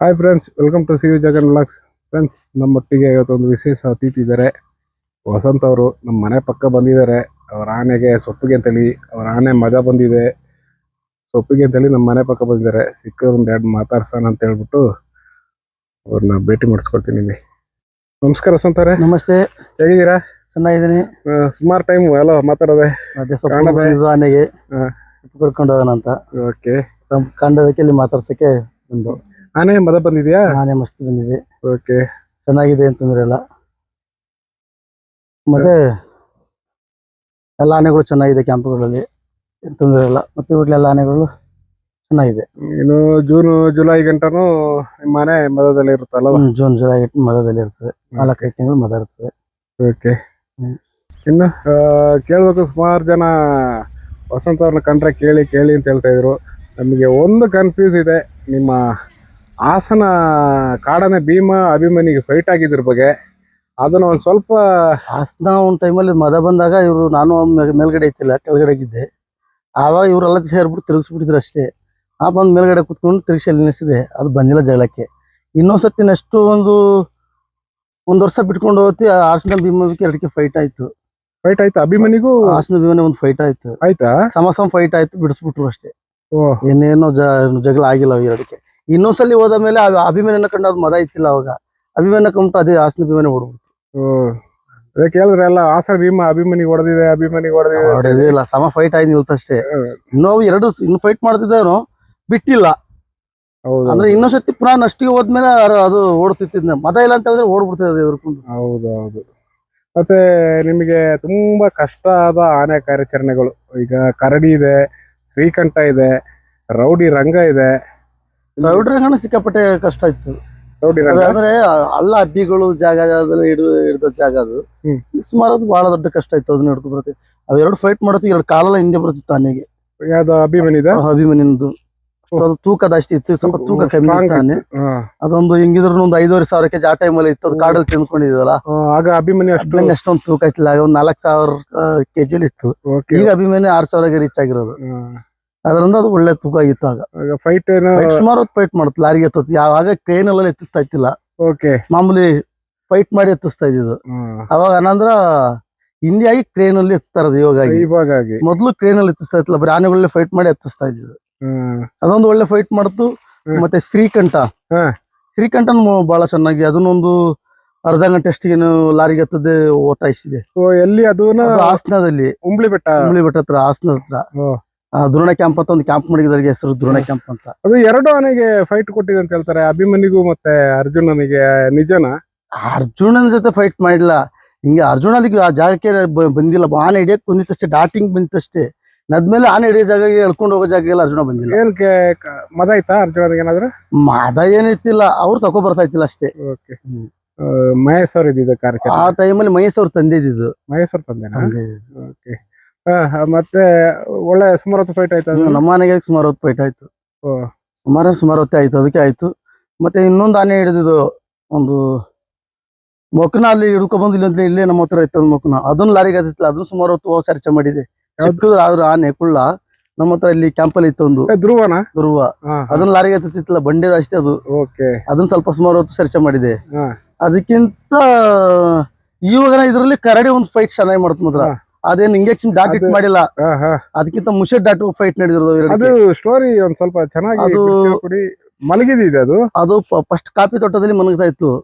Hi friends welcome to C Jagan blogs friends ನಮ್ಮೊಟ್ಟಿಗೆ ಇವತ್ತೊಂದು ವಿಶೇಷ ಅತಿಥಿ ಇದ್ದಾರೆ. ವಸಂತ್ ಅವರು ನಮ್ಮ ಮನೆ ಪಕ್ಕ ಬಂದಿದ್ದಾರೆ. ಅವ್ರ ಆನೆಗೆ ಸೊಪ್ಪಿಗೆ ಅಂತೇಳಿ ಅವ್ರ ಆನೆ ಮಜ ಬಂದಿದೆ. ಸೊಪ್ಪಿಗೆ ಅಂತೇಳಿ ನಮ್ಮ ಮನೆ ಪಕ್ಕ ಬಂದಿದ್ದಾರೆ. ಸಿಕ್ಕ ಒಂದು ಎರಡು ಮಾತಾಡ್ಸೋಣ ಅಂತ ಹೇಳ್ಬಿಟ್ಟು ಅವ್ರನ್ನ ಭೇಟಿ ಮಾಡಿಸ್ಕೊಳ್ತೀನಿ ಇಲ್ಲಿ. ನಮಸ್ಕಾರ ವಸಂತ್ ಅವರೇ. ನಮಸ್ತೆ. ಹೇಗಿದ್ದೀರಾ? ಚೆನ್ನಾಗಿದ್ದೀನಿ. ಸುಮಾರು ಟೈಮ್ ಎಲ್ಲ ಮಾತಾಡೋದೆ. ಆನೆಗೆ. ಕರ್ಕೊಂಡು ಹೋಗೋಣ ಅಂತ. ಓಕೆ ಕಂಡದಕ್ಕೆ ಇಲ್ಲಿ ಮಾತಾಡ್ಸಕ್ಕೆ ಒಂದು ಆನೆ ಮದ ಬಂದಿದ್ಯಾ? ಆನೆ ಮಸ್ತ್ ಬಂದಿದೆ ಓಕೆ. ಚೆನ್ನಾಗಿದೆ ಅಂತಂದ್ರೆ ಇಲ್ಲ. ಮತ್ತೆ ಎಲ್ಲ ಆನೆಗಳು ಚೆನ್ನಾಗಿದೆ ಕ್ಯಾಂಪ್ಗಳಲ್ಲಿ. ಏನ್ ತೊಂದ್ರೆ ಇಲ್ಲ. ಮತ್ತೆ ಎಲ್ಲ ಆನೆಗಳು ಚೆನ್ನಾಗಿದೆ. ಇನ್ನು ಜೂನ್ ಜುಲೈ ಗಂಟನು ನಿಮ್ಮ ಮನೆ ಮದದಲ್ಲಿ ಇರುತ್ತಲ್ಲ ಹ್ಮ್, ಜೂನ್ ಜುಲೈ ಮದದಲ್ಲಿ ಇರ್ತದೆ. ನಾಲ್ಕೈದು ತಿಂಗಳು ಮದ ಇರ್ತದೆ. ಓಕೆ. ಹ್ಮ್. ಇನ್ನು ಆ, ಕೇಳ್ಬೇಕು ಸುಮಾರು ಜನ ವಸಂತ ಅವ್ರನ್ನ ಕಂಡ್ರೆ ಕೇಳಿ ಕೇಳಿ ಅಂತ ಹೇಳ್ತಾ ಇದ್ರು. ನಮಗೆ ಒಂದು ಕನ್ಫ್ಯೂಸ್ ಇದೆ. ನಿಮ್ಮ ಹಾಸನ ಕಾಡನೆ ಭೀಮ ಅಭಿಮಾನಿಗೆ ಫೈಟ್ ಆಗಿದ್ರ ಬಗ್ಗೆ ಅದನ್ನ ಒಂದ್ ಸ್ವಲ್ಪ ಹಾಸನ ಒಂದ್ ಟೈಮಲ್ಲಿ ಮದ ಬಂದಾಗ ಇವರು ನಾನು ಮೇಲ್ಗಡೆ ಇತ್ತಿಲ್ಲ ಕೆಳಗಡೆ ಇದ್ದೆ. ಆವಾಗ ಇವರೆಲ್ಲ ಸೇರ್ಬಿಟ್ಟು ತಿರುಗಿಸ್ಬಿಟ್ಟಿದ್ರು ಅಷ್ಟೇ. ಆ ಬಂದು ಮೇಲ್ಗಡೆ ಕುತ್ಕೊಂಡು ತಿರುಗಿಸಿ ಅಲ್ಲಿ ನಿಲ್ಲಿಸಿದೆ ಅದು ಬಂದಿಲ್ಲ ಜಗಳಕ್ಕೆ. ಇನ್ನೊಂದ್ಸತಿ ನೆಕ್ಸ್ಟ್ ಒಂದು ಒಂದ್ ವರ್ಷ ಬಿಟ್ಕೊಂಡು ಹೋಗ್ತಿ ಹಾಸನ ಭೀಮಕ್ಕೆ ಎರಡಕ್ಕೆ ಫೈಟ್ ಆಯ್ತು. ಫೈಟ್ ಆಯ್ತು? ಅಭಿಮನ್ಯಿಗೂ ಹಾಸನ ಭೀಮನೆ ಒಂದು ಫೈಟ್ ಆಯ್ತು. ಆಯ್ತಾ? ಸಮ ಫೈಟ್ ಆಯ್ತು ಬಿಡಿಸ್ಬಿಟ್ರು ಅಷ್ಟೇ. ಏನೇನೋ ಜಗಳ ಆಗಿಲ್ಲ ಎರಡಕ್ಕೆ. ಇನ್ನೊಂದ್ಸಲಿ ಹೋದ ಮೇಲೆ ಅಭಿಮಾನ ಕಂಡು ಅದು ಮದ ಇತ್ತಿಲ್ಲ ಅವಾಗ. ಅಭಿಮಾನ ಕಂಡು ಅದೇ ಹಾಸನ ಅಭಿಮಾನಿ ಹೊಡ್ಬಿಡ್ತು ಅದೇ ಕೇಳಿದ್ರೆ ಎಲ್ಲ ಹಾಸನ ಭೀಮ ಅಭಿಮನ್ಯಿಗೆ ಹೊಡೆದಿದೆ ಅಭಿಮಾನಿಗೆ ಹೊಡೆದಿದೆ. ಹೊಡೆದೇ ಇಲ್ಲ ಸಮ ಫೈಟ್ ಆಗಿ ನಿಲ್ತಷ್ಟೇ ಅವು ಎರಡು ಇನ್ನು ಫೈಟ್ ಮಾಡ್ತಿದ್ದೇನು ಬಿಟ್ಟಿಲ್ಲ. ಹೌದು. ಅಂದ್ರೆ ಇನ್ನೊಂದ್ಸತಿ ಪುನಃ ನಷ್ಟಿಗೆ ಹೋದ್ಮೇಲೆ ಅದು ಓಡ್ತಿತ್ತಿದ್ನ. ಮದ ಇಲ್ಲ ಅಂತ ಹೇಳಿದ್ರೆ ಓಡ್ಬಿಡ್ತದೆ ಎದುರ್ಕೊಂಡು. ಹೌದು ಹೌದು. ಮತ್ತೆ ನಿಮಗೆ ತುಂಬಾ ಕಷ್ಟ ಆದ ಆನೆ ಕಾರ್ಯಾಚರಣೆಗಳು. ಈಗ ಕರಡಿ ಇದೆ ಶ್ರೀಕಂಠ ಇದೆ ರೌಡಿ ರಂಗ ಇದೆ. ರೌಡ್ರಂಗನ ಸಿಕ್ಕಾಪಟ್ಟೆ ಕಷ್ಟ ಇತ್ತು. ಅಂದ್ರೆ ಅಲ್ಲ ಅಬ್ಬಿಗಳು ಜಾಗ ಅದನ್ನ ಹಿಡಿದು ಜಾಗ ಅದು. ಮಿಸ್ ಮಾಡೋದು ಬಹಳ ದೊಡ್ಡ ಕಷ್ಟ ಇತ್ತು ಅದನ್ನ ಹಿಡ್ಕೊ ಬರುತ್ತೆ. ಅವೆರಡು ಎರಡು ಫೈಟ್ ಮಾಡೋದು ಎರಡು ಕಾಲೆಲ್ಲ ಹಿಂದೆ ಬರ್ತಿತ್ತು ಆನೆಗೆ ಯಾವ್ದು ಅಭಿಮನ್ಯುದ. ಅಭಿಮನ್ಯಂದು ಅದು ತೂಕ ಜಾಸ್ತಿ ಇತ್ತು ಸ್ವಲ್ಪ ತೂಕ ಕಮ್ಮಿ ಆನೆ ಅದೊಂದು ಹಿಂಗಿದ್ರು ಒಂದು ಐದೂವರೆ ಸಾವಿರಕ್ಕೆ ಕೆಜಿ ಟೈಮ್ ಅಲ್ಲಿ ಇತ್ತು ಅದು ಕಾಡಲ್ಲಿ ಆ, ಆಗ ಅಭಿಮನಿ ಅಷ್ಟು ಅಷ್ಟೊಂದು ತೂಕ ಇತ್ತಿಲ್ಲ ಆಗ ಒಂದ್ ನಾಲ್ಕು ಸಾವಿರ ಕೆಜಿಲಿ ಇತ್ತು. ಈಗ ಅಭಿಮಾನಿ ಆರ್ ಸಾವಿರಗೆ ರೀಚ್ ಆಗಿರೋದು. ಅದರಿಂದ ಅದು ಒಳ್ಳೆ ತೂಕ ಇತ್ತು ಆಗ. ಫೈಟ್ ಸುಮಾರು ಹೊತ್ತು ಫೈಟ್ ಮಾಡುತ್ತೆ ಲಾರಿ ಎತ್ತುತ್ತೆ. ಯಾವಾಗ ಎಲ್ಲ ಎತ್ತಿಸ್ತಾ ಇತ್ತಿಲ್ಲ. ಓಕೆ ಮಾಮೂಲಿ ಫೈಟ್ ಮಾಡಿ ಎತ್ತಿಸ್ತಾ ಇದ್ದಿದ್ದು. ಅವಾಗ ಏನಂದ್ರ ಹಿಂದಿಯಾಗಿ ಕ್ರೇನ್ ಅಲ್ಲಿ ಎತ್ತಿಸ್ತಾ ಇರೋದು ಇವಾಗ. ಇವಾಗ ಮೊದ್ಲು ಕ್ರೇನ್ ಅಲ್ಲಿ ಎತ್ತಿಸ್ತಾ ಇತ್ತಿಲ್ಲ ಬರೀ ಆನೆಗಳಲ್ಲೇ ಫೈಟ್ ಮಾಡಿ ಎತ್ತಿಸ್ತಾ ಇದ್ದಿದ್ದು. ಅದೊಂದು ಒಳ್ಳೆ ಫೈಟ್ ಮಾಡ್ತು. ಮತ್ತೆ ಶ್ರೀಕಂಠ. ಶ್ರೀಕಂಠನ್ ಬಹಳ ಚೆನ್ನಾಗಿ ಅದನ್ನೊಂದು ಅರ್ಧ ಗಂಟೆ ಅಷ್ಟಿಗೆ ಲಾರಿಗೆ ಎತ್ತದೆ ಓತಾಯಿಸಿದೆ ಎಲ್ಲಿ? ಅದನ್ನ ಹಾಸನದಲ್ಲಿ. ಉಂಬ್ಳಿ ಬೆಟ್ಟ. ಹುಂಬಳಿ ಬೆಟ್ಟ ಹತ್ರ ಹಾಸನ ಹತ್ರ. ದ್ರೋಣ ಕ್ಯಾಂಪ್ ಅಂತ ಒಂದು ಕ್ಯಾಂಪ್ ಮಾಡಿದಾರೆ ಹೆಸರು ದ್ರೋಣ ಕ್ಯಾಂಪ್ ಅಂತ. ಅದು ಎರಡು ಆನೆಗೆ ಫೈಟ್ ಕೊಟ್ಟಿದೆ ಅಂತ ಹೇಳ್ತಾರೆ. ಅಭಿಮನಿಗೂ ಮತ್ತೆ ಅರ್ಜುನನಿಗೆ ನಿಜನ? ಅರ್ಜುನನ ಜೊತೆ ಫೈಟ್ ಮಾಡಿಲ್ಲ. ಹಿಂಗೆ ಅರ್ಜುನ ಅಲ್ಲಿಗೆ ಆ ಜಾಗಕ್ಕೆ ಬ- ಬಂದಿಲ್ಲ. ಆನೆ ಹಿಡಿಯಕ್ ಬಂದಿತ್ತಷ್ಟೇ ಡಾಟಿಂಗ್ ಬಂದಿತ್ತಷ್ಟೇ. ನದ್ಮೇಲೆ ಆನೆ ಹಿಡಿಯೋ ಜಾಗ ಎಳ್ಕೊಂಡು ಹೋಗೋ ಜಾಗ ಜಾಗಗೆಲ್ಲ ಅರ್ಜುನ ಬಂದಿಲ್ಲ. ಏನಕ್ಕೆ ಕ- ಮದ ಆಯ್ತಾ ಅರ್ಜುನನಿಗೆ ಏನಾದ್ರು? ಮದ ಏನಿತ್ತಿಲ್ಲ. ಅವ್ರು ತಕೊ ಬರ್ತಾ ಇತ್ತಿಲ್ಲ ಅಷ್ಟೇ. ಓಕೆ. ಹ್ಮ್. ಮಹೇಶ್ ಅವ್ರು ಇದ್ದಿದ್ದು ಆ ಕಾರ್ಯಾಚರಣೆ ಟೈಮಲ್ಲಿ ಮಹೇಶ್ ತಂದೆ ತಂದಿದ್ದು. ಮಹೇಶ್ ಅವ್ರ ತಂದೆನಾ? ಓಕೆ. ಮತ್ತೆ ಒಳ್ಳೆ ಸುಮಾರು ಹೊತ್ತು ಫೈಟ್ ಆಯ್ತು ಅದು? ನಮ್ಮ ಮನೆಗೆ ಸುಮಾರು ಹೊತ್ತು ಫೈಟ್ ಆಯ್ತು? ಓ. ಸುಮಾರು ಸುಮಾರು ಹೊತ್ತೆ ಆಯ್ತು ಅದಕ್ಕೆ ಆಯ್ತು. ಮತ್ತೆ ಇನ್ನೊಂದು ಆನೆ ಹಿಡಿದಿದ್ದು ಒಂದು ಮೊಕ್ಕನ ಅಲ್ಲಿ ಹಿಡ್ಕೊಂಡ್ ಬಂದಿಲ್ಲ ಇಲ್ಲೇ ಇಲ್ಲೇ ನಮ್ಮ ಹತ್ರ ಇತ್ತು ಒಂದು ಮೊಕ್ಕನ ಅದನ್ನ ಲಾರಿಗೆ ಹತ್ತಿಲ್ಲ ಅದನ್ನ ಸುಮಾರು ಹೊತ್ತು ಹೋಗಿ ಚರ್ಚೆ ಮಾಡಿದೆ. ಯಾವ್ದು? ಆದ್ರೆ ಆನೆ ಕುಳ್ಳ ನಮ್ಮ ಹತ್ರ ಇಲ್ಲಿ ಕ್ಯಾಂಪಲ್ಲಿ ಇತ್ತು ಒಂದು ಏ, ಧ್ರುವ. ದುರ್ವ ಅದನ್ನ ಲಾರಿಗೆ ಹತ್ತಿತ್ತಿಲ್ಲ ಬಂಡೆದ ಅಷ್ಟೇ ಅದು. ಓಕೆ. ಅದನ್ನ ಸ್ವಲ್ಪ ಸುಮಾರು ಹೊತ್ತು ಚರ್ಚೆ ಮಾಡಿದೆ. ಹಾ. ಅದಕ್ಕಿಂತ ಇವಾಗ ಇದ್ರಲ್ಲಿ ಕರಡಿ ಒಂದು ಫೈಟ್ ಚೆನ್ನಾಗಿ ಮಾಡ್ತು ಮಾತ್ರ. ಹಾ. ಅದೇನ್ ಇಂಜೆಕ್ಷನ್ ಡಾಕ್ಟ್ ಮಾಡಿಲ್ಲ. ಅದಕ್ಕಿಂತ ಮುಷೆ ಡಾಟ್ ಫೈಟ್ ನಡೆದಿರೋದು ಅದು ಸ್ಟೋರಿ ಒಂದ್ ಸ್ವಲ್ಪ ಚೆನ್ನಾಗಿ ಅದು- ಮಲಗಿದಿದೆ ಅದು? ಅದು ಫಸ್ಟ್ ಕಾಫಿ ತೋಟದಲ್ಲಿ ಮಲಗ್ತಾ ಇತ್ತು.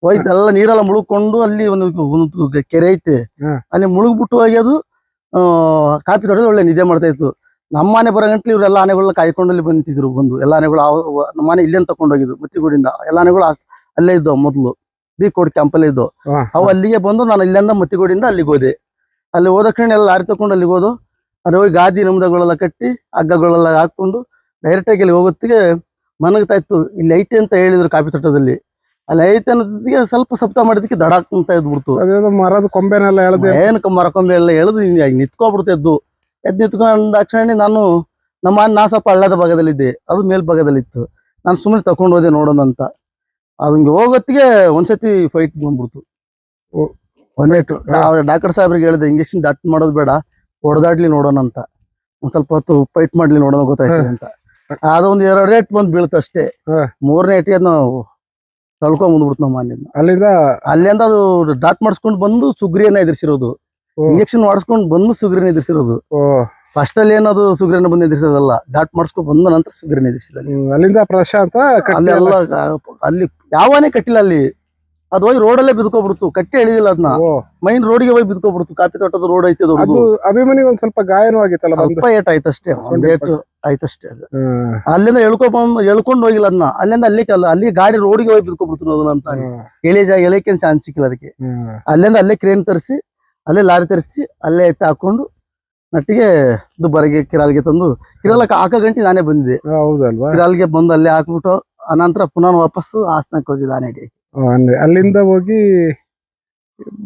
ಹೋಯ್ತು ಎಲ್ಲ ನೀರೆಲ್ಲ ಮುಳುಗ್ಕೊಂಡು ಅಲ್ಲಿ ಒಂದು ಒಂದು ಕೆರೆ ಐತೆ. ಅಲ್ಲಿ ಮುಳುಗ್ಬಿಟ್ಟು ಹೋಗಿ ಅದು ಕಾಫಿ ತೋಟದಲ್ಲಿ ಒಳ್ಳೆ ನಿದ್ದೆ ಮಾಡ್ತಾ ಇತ್ತು. ನಮ್ಮ ಮನೆ ಬರೋ ಇವ್ರು ಇವರೆಲ್ಲ ಆನೆಗಳನ್ನ ಕಾಯ್ಕೊಂಡು ಅಲ್ಲಿ ಬಂದಿದ್ರು ಬಂದು. ಎಲ್ಲ ಆನೆಗಳು ನಮ್ಮ ಮನೆ ಇಲ್ಲೇನು ತಕೊಂಡೋಗಿದ್ದು ಮತ್ತಿಗೂಡಿಂದ. ಎಲ್ಲ ಆನೆಗಳು ಅಲ್ಲೇ ಇದ್ದವು ಮೊದಲು. ಬಿ ಕೋಡ್ ಕ್ಯಾಂಪಲ್ಲೇ ಇದ್ದವು. ಅವು ಅಲ್ಲಿಗೆ ಬಂದು ನಾನು ಇಲ್ಲಿಂದ ಮತ್ತಿಗೂಡಿಂದ ಅಲ್ಲಿಗೆ ಹೋದೆ. ಅಲ್ಲಿ ಹೋದ ಕ್ಷಣ ಎಲ್ಲ ಲಾರಿ ತಗೊಂಡು ಅಲ್ಲಿ ಹೋದು. ಅಲ್ಲಿ ಹೋಗಿ ಗಾದಿ ನಮ್ದಗಳೆಲ್ಲ ಕಟ್ಟಿ ಹಗ್ಗಗಳೆಲ್ಲ ಹಾಕೊಂಡು ಡೈರೆಕ್ಟ್ ಆಗಿ ಅಲ್ಲಿ ಹೋಗೋತ್ತಿಗೆ ಮನಗ್ತಾ ಇತ್ತು. ಇಲ್ಲಿ ಐತೆ ಅಂತ ಹೇಳಿದ್ರು ಕಾಫಿ ತೋಟದಲ್ಲಿ. ಅಲ್ಲಿ ಐತೆ ಅನ್ನೋದಕ್ಕೆ ಸ್ವಲ್ಪ ಸಪ್ತ ಮಾಡಿದಕ್ಕೆ ದಡಾಕ್ ಅಂತ ಎದ್ಬಿಡ್ತು ಮರದ ಕೊಂಬೆನೆಲ್ಲ ಎಳೆದು ಮರ ಕೊಂಬೆ ಎಲ್ಲ ಎಳೆದು ನಿಂತ್ಕೊಬಿಡ್ತು ಎದ್ದು. ಎದ್ದು ನಿಂತ್ಕೊಂಡ ಕ್ಷಣ ನಾನು ನಮ್ಮ ನಾ ಸ್ವಲ್ಪ ಹಳ್ಳದ ಭಾಗದಲ್ಲಿದ್ದೆ. ಅದು ಮೇಲ್ಭಾಗದಲ್ಲಿತ್ತು. ನಾನು ಸುಮ್ಮನೆ ತಕೊಂಡು ಹೋದೆ ನೋಡೋಣ ಅಂತ. ಅದು ಹಿಂಗೆ ಹೋಗೋತ್ತಿಗೆ ಒಂದ್ಸತಿ ಫೈಟ್ ಬಂದ್ಬಿಡ್ತು. ಓ. ಒಂದೇ. ಡಾಕ್ಟರ್ ಸಾಹೇಬ್ರಿಗೆ ಹೇಳಿದೆ ಇಂಜೆಕ್ಷನ್ ಡಾಟ್ ಮಾಡೋದು ಬೇಡ ಹೊಡೆದಾಡ್ಲಿ ನೋಡೋಣ ಅಂತ. ಒಂದ್ ಸ್ವಲ್ಪ ಹೊತ್ತು ಫೈಟ್ ಮಾಡ್ಲಿ ನೋಡೋಣ ಗೊತ್ತಾಯ್ತದೆ ಅಂತ. ಅದೊಂದು ಎರಡು ರೇಟ್ ಬಂದ್ ಬೀಳ್ತಷ್ಟೇ. ಮೂರನೇ ಏಟಿ ಅದನ್ನ ತಳ್ಕೊಂಡ್ ಬಂದ್ಬಿಡ್ತು ನಮ್ಮ ಮನೆಯಿಂದ ಅಲ್ಲಿಂದ ಅಲ್ಲಿಂದ ಅದು ಡಾಟ್ ಮಾಡಿಸ್ಕೊಂಡು ಬಂದು ಸುಗ್ರಿಯನ್ನ ಎದುರಿಸಿರೋದು. ಇಂಜೆಕ್ಷನ್ ಮಾಡಿಸ್ಕೊಂಡು ಬಂದು ಸುಗ್ರಿನ ಎದುರಿಸಿರೋದು. ಫಸ್ಟ್ ಅಲ್ಲಿ ಏನದು ಸುಗ್ರಿನ ಬಂದು ಎದುರಿಸೋದಲ್ಲ ಡಾಟ್ ಮಾಡಿಸ್ಕೊಂಡು ಬಂದ ನಂತರ ಸುಗ್ರಿನ ಎದುರಿಸಿದ ಅಲ್ಲಿಂದ ಪ್ರಶಾಂತ ಅಲ್ಲಿ ಎಲ್ಲ ಅಲ್ಲಿ ಯಾವನೇ ಕಟ್ಟಿಲ್ಲ ಅಲ್ಲಿ. ಅದು ಹೋಗಿ ರೋಡಲ್ಲೇ ಬಿದ್ಕೊಬಿಡ್ತು. ಕಟ್ಟಿ ಎಳಿದಿಲ್ಲ ಅದನ್ನ ಮೈನ್ ರೋಡಿಗೆ ಹೋಗಿ ಬಿದ್ಕೊಬಿಡ್ತು. ಕಾಪಿ ತೋಟದ ರೋಡ್ ಐತೆ ಅದು ಒಂದ್ ಸ್ವಲ್ಪ ಗಾಯನೂ ಆಗಿತ್ತಲ್ಲ ಸ್ವಲ್ಪ ಏಟ್ ಆಯ್ತಷ್ಟೇ ಒಂದ್ ಏಟ್ ಆಯ್ತಷ್ಟೇ ಅದು. ಅಲ್ಲಿಂದ ಎಳ್ಕೊಂಡ್ ಬಂದು ಎಳ್ಕೊಂಡು ಹೋಗಿಲ್ಲ ಅದನ್ನ ಅಲ್ಲಿಂದ ಅಲ್ಲಿ ಕಲ್ಲ ಅಲ್ಲಿ ಗಾಡಿ ರೋಡಿಗೆ ಹೋಗಿ ಬಿದ್ಕೊಬಿಡ್ತು ಅದನ್ನ ಅಂತ ಎಳೆ ಜಾಗ ಎಳೆಕೇನ್ ಚಾನ್ಸ್ ಸಿಕ್ಕಿಲ್ಲ ಅದಕ್ಕೆ. ಅಲ್ಲಿಂದ ಅಲ್ಲೇ ಕ್ರೇನ್ ತರಿಸಿ ಅಲ್ಲೇ ಲಾರಿ ತರಿಸಿ ಅಲ್ಲೇ ಎತ್ತಿ ಹಾಕೊಂಡು ನಟ್ಟಿಗೆ ದುಬ್ಬರಿಗೆ ಕಿರಾಲ್ಗೆ ತಂದು ಕಿರಾಲಕ್ಕೆ ಹಾಕ ಗಂಟೆ ನಾನೇ ಬಂದಿದ್ದೆ. ಹೌದಲ್ವಾ? ಕಿರಾಲ್ಗೆ ಬಂದು ಅಲ್ಲೇ ಹಾಕ್ಬಿಟ್ಟು ಅನಂತರ ಪುನಃ ವಾಪಸ್ ಆಸನಕ್ಕೆ ಹೋಗಿದ್ದಾನೆ ಅಂದ್ರೆ ಅಲ್ಲಿಂದ ಹೋಗಿ